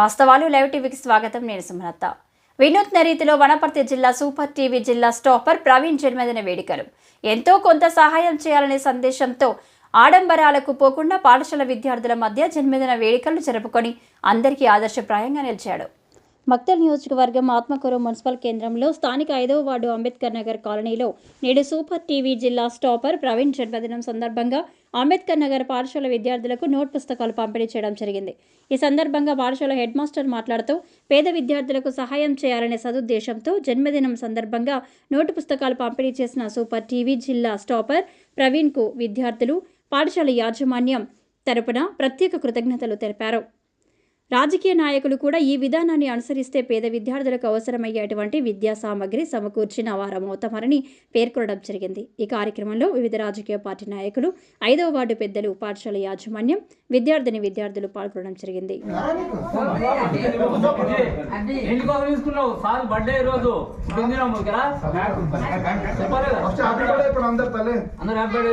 వాస్తవాలు లైవ్ టీవీకి స్వాగతం నేను సుమలత. వినూత్న రీతిలో వనపర్తి జిల్లా సూపర్ టీవీ జిల్లా స్టాపర్ ప్రవీణ్ జన్మదిన వేడుకలు. ఎంతో కొంత సహాయం చేయాలనే సందేశంతో ఆడంబరాలకు పోకుండా పాఠశాల విద్యార్థుల మధ్య జన్మదిన వేడుకలు జరుపుకొని అందరికీ ఆదర్శప్రాయంగా నిలిచాడు. మక్తల్ నియోజకవర్గం ఆత్మకూరు మున్సిపల్ కేంద్రంలో స్థానిక ఐదవ వార్డు అంబేద్కర్ నగర్ కాలనీలో నేడు సూపర్ టీవీ జిల్లా స్టాపర్ ప్రవీణ్ జన్మదినం సందర్భంగా అంబేద్కర్ నగర్ పాఠశాల విద్యార్థులకు నోట్ పుస్తకాలు పంపిణీ చేయడం జరిగింది. ఈ సందర్భంగా పాఠశాల హెడ్ మాస్టర్ మాట్లాడుతూ పేద విద్యార్థులకు సహాయం చేయాలనే సదుద్దేశంతో జన్మదినం సందర్భంగా నోటు పుస్తకాలు పంపిణీ చేసిన సూపర్ టీవీ జిల్లా స్టాపర్ ప్రవీణ్కు విద్యార్థులు పాఠశాల యాజమాన్యం తరపున ప్రత్యేక కృతజ్ఞతలు తెలిపారు. రాజకీయ నాయకులు కూడా ఈ విధానాన్ని అనుసరిస్తే పేద విద్యార్థులకు అవసరమయ్యేటువంటి విద్యా సామగ్రి సమకూర్చిన వారమవుతామని పేర్కొనడం జరిగింది. ఈ కార్యక్రమంలో వివిధ రాజకీయ పార్టీ నాయకులు ఐదవ వార్డు పెద్దలు పాఠశాల యాజమాన్యం విద్యార్థిని విద్యార్థులు పాల్గొనడం జరిగింది. అందరూ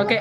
Okay.